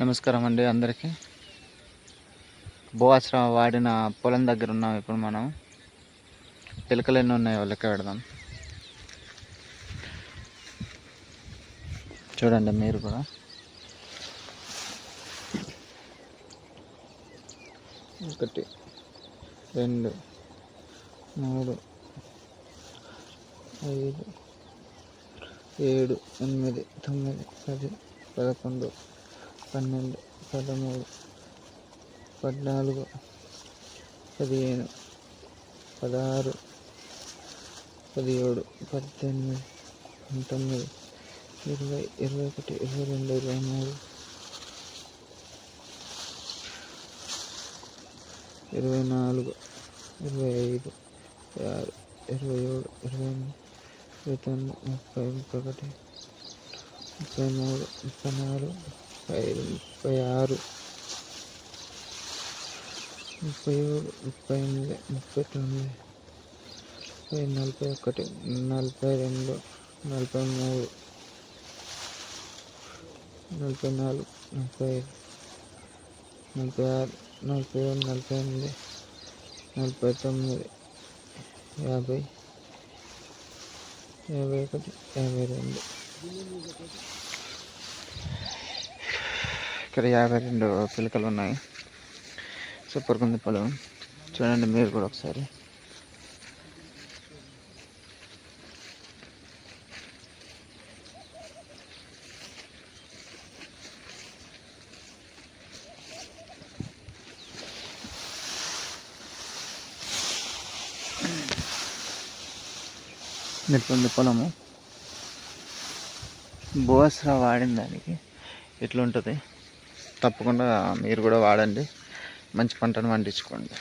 నమస్కారం అండి అందరికీ. భూవాశ్రమ వాడిన పొలం దగ్గర ఉన్నాం ఇప్పుడు మనం. పిలకలు ఎన్ని ఉన్నాయో లెక్క పెడదాం. చూడండి మీరు కూడా. ఒకటి రెండు మూడు ఐదు ఏడు ఎనిమిది తొమ్మిది పది పదకొండు పన్నెండు పదమూడు పద్నాలుగు పదిహేను పదహారు పదిహేడు పద్దెనిమిది పంతొమ్మిది ఇరవై ఇరవై ఒకటి ఇరవై రెండు ఇరవై మూడు ఇరవై నాలుగు ఇరవై ఐదు ఇరవై ఆరు ఇరవై ఏడు ఇరవై ఎనిమిది ఇరవై తొమ్మిది ముప్పై ముప్పై ఒకటి ముప్పై మూడు ముప్పై నాలుగు ముప్పై ఐదు ముప్పై ఆరు ముప్పై ఏడు ముప్పై ఎనిమిది ముప్పై తొమ్మిది ముప్పై నలభై ఒకటి నలభై రెండు నలభై మూడు నలభై నాలుగు నలభై ఐదు నలభై ఆరు నలభై ఏడు నలభై ఎనిమిది నలభై తొమ్మిది యాభై యాభై ఒకటి యాభై రెండు. ఇక్కడ యాభై రెండు పిలకలు ఉన్నాయి. సూపర్గా ఉంది పొలం. చూడండి మీరు కూడా ఒకసారి. ఇట్లుంది పొలము. బోస్రా వాడిన దానికి. ఎట్లుంటుంది? తప్పకుండా మీరు కూడా వాడండి. మంచి పంటను పండించుకోండి.